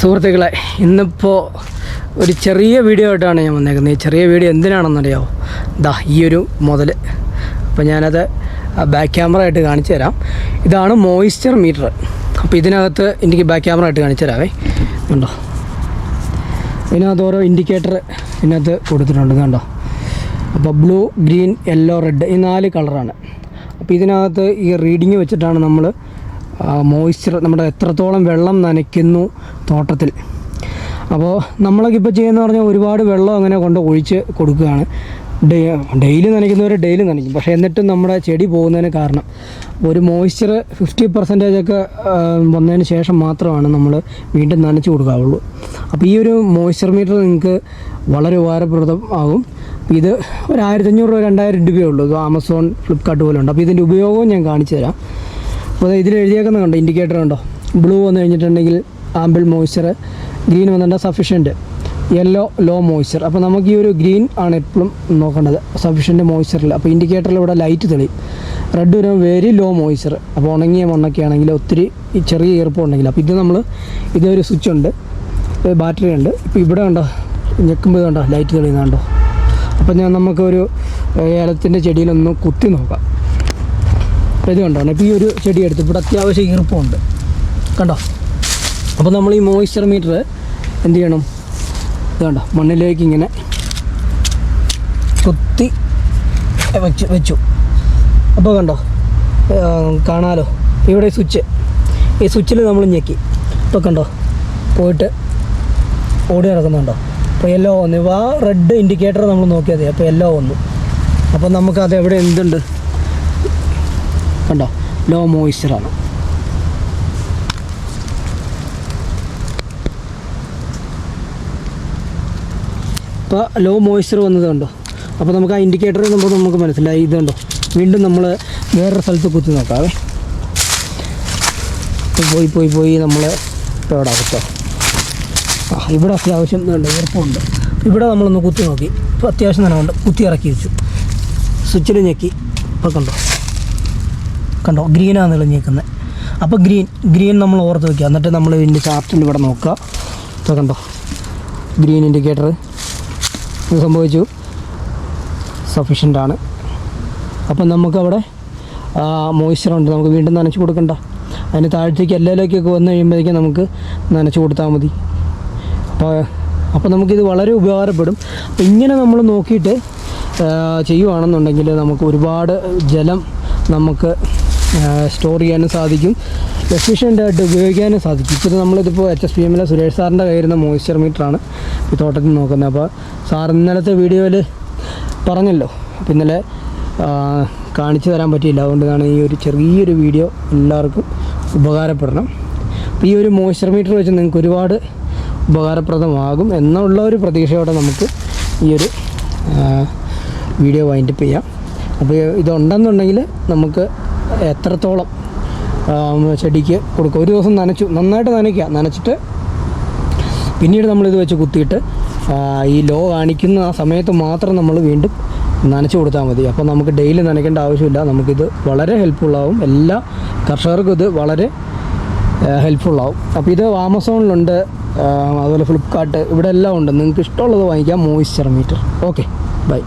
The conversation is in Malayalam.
സുഹൃത്തുക്കളെ ഇന്നിപ്പോൾ ഒരു ചെറിയ വീഡിയോ ആയിട്ടാണ് ഞാൻ വന്നേക്കുന്നത്. ഈ ചെറിയ വീഡിയോ എന്തിനാണെന്നറിയാമോ ദാ ഈ ഒരു മുതൽ അപ്പോൾ ഞാനത് ബാക്ക് ക്യാമറ ആയിട്ട് കാണിച്ചു തരാം. ഇതാണ് മോയിസ്ചർ മീറ്റർ അപ്പോൾ ഇതിനകത്ത് എനിക്ക് ബാക്ക് ക്യാമറ ആയിട്ട് കാണിച്ചു തരാവേ. ഉണ്ടോ ഇതിനകത്ത് ഓരോ ഇൻഡിക്കേറ്റർ ഇതിനകത്ത് കൊടുത്തിട്ടുണ്ട്. കണ്ടോ? അപ്പോൾ ബ്ലൂ ഗ്രീൻ യെല്ലോ റെഡ് ഈ നാല് കളറാണ് അപ്പോൾ ഇതിനകത്ത് ഈ റീഡിങ് വെച്ചിട്ടാണ് നമ്മൾ മോയ്സ്ചർ നമ്മുടെ എത്രത്തോളം വെള്ളം നനയ്ക്കുന്നു തോട്ടത്തിൽ. അപ്പോൾ നമ്മളൊക്കെ ഇപ്പോൾ ചെയ്യുന്ന പറഞ്ഞാൽ ഒരുപാട് വെള്ളം അങ്ങനെ കൊണ്ട് ഒഴിച്ച് കൊടുക്കുകയാണ്. ഡെയിലി നനയ്ക്കുന്നവർ ഡെയിലി നനയ്ക്കും. പക്ഷേ എന്നിട്ടും നമ്മുടെ ചെടി പോകുന്നതിന് കാരണം ഒരു മോയ്സ്ചർ ഫിഫ്റ്റി പെർസെന്റേജ് ഒക്കെ വന്നതിന് ശേഷം മാത്രമാണ് നമ്മൾ വീണ്ടും നനച്ച് കൊടുക്കാവുള്ളൂ. അപ്പോൾ ഈ ഒരു മോയ്സ്ചർ മീറ്റർ നിങ്ങൾക്ക് വളരെ ഉപകാരപ്രദം ആകും. ഇത് ഒരു ആയിരത്തി അഞ്ഞൂറ് രൂപ രണ്ടായിരം രൂപയേ ഉള്ളൂ. ആമസോൺ ഫ്ലിപ്കാർട്ട് ഉണ്ട് അപ്പോൾ ഇതിന്റെ ഉപയോഗവും ഞാൻ കാണിച്ചു തരാം. അപ്പോൾ ഇതിൽ എഴുതിയേക്കുന്ന കണ്ടോ? ഇൻഡിക്കേറ്റർ കണ്ടോ? ബ്ലൂ വന്നു കഴിഞ്ഞിട്ടുണ്ടെങ്കിൽ ആമ്പിൾ മോയ്സ്ചർ ഗ്രീൻ വന്നിട്ടുണ്ട് സഫീഷ്യന്റ് യെല്ലോ ലോ മോയ്സ്ചർ അപ്പോൾ നമുക്ക് ഈ ഒരു ഗ്രീൻ ആണ് എപ്പോഴും നോക്കേണ്ടത്. സഫിഷ്യന്റ് മോയ്സ്ചറിൽ അപ്പോൾ ഇൻഡിക്കേറ്ററിൽ ഇവിടെ ലൈറ്റ് തെളി. റെഡ് വരുമ്പോൾ വെരി ലോ മോയ്സ്ചർ അപ്പോൾ ഉണങ്ങിയ മണ്ണൊക്കെ ആണെങ്കിൽ ഒത്തിരി ചെറിയ ഈർപ്പം ഉണ്ടെങ്കിൽ അപ്പോൾ ഇത് നമ്മൾ ഇതൊരു സ്വിച്ച് ഉണ്ട്. ബാറ്ററി ഉണ്ട്. ഇപ്പോൾ ഇവിടെ ഉണ്ടോ ഞെക്കുമ്പോൾ ഇതുണ്ടോ ലൈറ്റ് തെളിയുന്നുണ്ടോ അപ്പോൾ ഞാൻ നമുക്കൊരു ഏലത്തിന്റെ ചെടിയിലൊന്ന് കുത്തി നോക്കാം. ഇത് കണ്ടോ? ഇപ്പോൾ ഈ ഒരു ചെടി എടുത്ത് ഇവിടെ അത്യാവശ്യം ഈർപ്പമുണ്ട്. കണ്ടോ? അപ്പോൾ നമ്മൾ ഈ മോയ്സ്ചർ മീറ്റർ എന്ത് ചെയ്യണം? ഇത് കണ്ടോ? മണ്ണിലേക്ക് ഇങ്ങനെ കുത്തി വെച്ച് വെച്ചു. അപ്പോൾ കണ്ടോ? കാണാലോ? ഇവിടെ സ്വിച്ച്. ഈ സ്വിച്ചിൽ നമ്മൾ ഞെക്കി. ഇപ്പോൾ കണ്ടോ? പോയിട്ട് ഓടി നടക്കുന്നുണ്ടോ അപ്പോൾ യെല്ലോ വന്നു ഇപ്പോൾ ആ റെഡ് ഇൻഡിക്കേറ്റർ നമ്മൾ നോക്കിയാൽ മതി. അപ്പോൾ യെല്ലോ വന്നു അപ്പോൾ നമുക്കത് എവിടെ എന്തുണ്ട്? കണ്ടോ? ലോ മോയ്സ്ചറാണ് ഇപ്പോൾ ലോ മോയ്സ്ചർ വന്നത് കണ്ടോ? അപ്പോൾ നമുക്ക് ആ ഇൻഡിക്കേറ്റർ നമ്മൾ നമുക്ക് മനസ്സിലായി. ഇത് കണ്ടോ? വീണ്ടും നമ്മൾ വേറൊരു സ്ഥലത്ത് കുത്തി നോക്കാവേ. പോയി പോയി പോയി നമ്മൾ ഇവിടെ കേട്ടോ ആ ഇവിടെ അത്യാവശ്യം ഉണ്ട് ഈർപ്പമുണ്ട്. ഇവിടെ നമ്മളൊന്ന് കുത്തി നോക്കി. ഇപ്പോൾ അത്യാവശ്യം നനവുണ്ട് കുത്തി ഇറക്കി വെച്ചു. സ്വിച്ചിൽ ഞെക്കി. ഇപ്പോൾ കണ്ടോ? കണ്ടോ? ഗ്രീനാണ് തെളിഞ്ഞേക്കുന്നത് അപ്പോൾ ഗ്രീൻ ഗ്രീൻ നമ്മൾ ഓർത്ത് വയ്ക്കുക എന്നിട്ട് നമ്മൾ ഇതിന്റെ ചാർട്ടിൽ ഇവിടെ നോക്കുക. ഇപ്പോൾ കണ്ടോ? ഗ്രീൻ ഇൻഡിക്കേറ്റർ ഇത് സംഭവിച്ചു. സഫീഷ്യന്റ് ആണ്. അപ്പം നമുക്കവിടെ മോയ്സ്ചർ ഉണ്ട്. നമുക്ക് വീണ്ടും നനച്ച് കൊടുക്കണ്ട. അതിന് താഴത്തേക്ക് എല്ലായിലേക്കൊക്കെ വന്നു കഴിയുമ്പോഴേക്കും നമുക്ക് നനച്ച് കൊടുത്താൽ മതി. അപ്പോൾ അപ്പോൾ നമുക്കിത് വളരെ ഉപകാരപ്പെടും. അപ്പോൾ ഇങ്ങനെ നമ്മൾ നോക്കിയിട്ട് ചെയ്യുവാണെന്നുണ്ടെങ്കിൽ നമുക്ക് ഒരുപാട് ജലം നമുക്ക് സ്റ്റോർ ചെയ്യാനും സാധിക്കും. എഫിഷ്യന്റായിട്ട് ഉപയോഗിക്കാനും സാധിക്കും. ഇപ്പോൾ നമ്മളിതിപ്പോൾ എച്ച് എസ് പി എമ്മിലെ സുരേഷ് സാറിന്റെ കയ്യിരുന്ന മോയ്സ്ചർ മീറ്ററാണ് ഈ തോട്ടത്തിൽ നോക്കുന്നത്. അപ്പോൾ സാർ ഇന്നലത്തെ വീഡിയോയിൽ പറഞ്ഞല്ലോ. അപ്പോൾ ഇന്നലെ കാണിച്ചു തരാൻ പറ്റിയില്ല. അതുകൊണ്ടാണ് ഈ ഒരു ചെറിയൊരു വീഡിയോ എല്ലാവർക്കും ഉപകാരപ്പെടണം. അപ്പോൾ ഈ ഒരു മോയ്സ്ചർ മീറ്റർ വെച്ച് നിങ്ങൾക്ക് ഒരുപാട് ഉപകാരപ്രദമാകും എന്നുള്ള ഒരു പ്രതീക്ഷയോടെ നമുക്ക് ഈ ഒരു വീഡിയോ വൈൻഡപ്പ് ചെയ്യാം. അപ്പോൾ ഇതുണ്ടെന്നുണ്ടെങ്കിൽ നമുക്ക് എത്രത്തോളം ചെടിക്ക് കൊടുക്കുക ഒരു ദിവസം നനച്ചു നന്നായിട്ട് നനയ്ക്കുക നനച്ചിട്ട് പിന്നീട് നമ്മളിത് വെച്ച് കുത്തിയിട്ട് ഈ ലോ കാണിക്കുന്ന ആ സമയത്ത് മാത്രം നമ്മൾ വീണ്ടും നനച്ചു കൊടുത്താൽ മതി. അപ്പോൾ നമുക്ക് ഡെയിലി നനയ്ക്കേണ്ട ആവശ്യമില്ല. നമുക്കിത് വളരെ ഹെൽപ്ഫുള്ളാവും എല്ലാ കർഷകർക്കും ഇത് വളരെ ഹെൽപ്ഫുള്ളാവും അപ്പോൾ ഇത് ആമസോണിലുണ്ട്. അതുപോലെ ഫ്ലിപ്കാർട്ട്. ഇവിടെ എല്ലാം ഉണ്ട്. നിങ്ങൾക്ക് ഇഷ്ടമുള്ളത് വാങ്ങിക്കാം. Moisture meter. ഓക്കെ. ബൈ.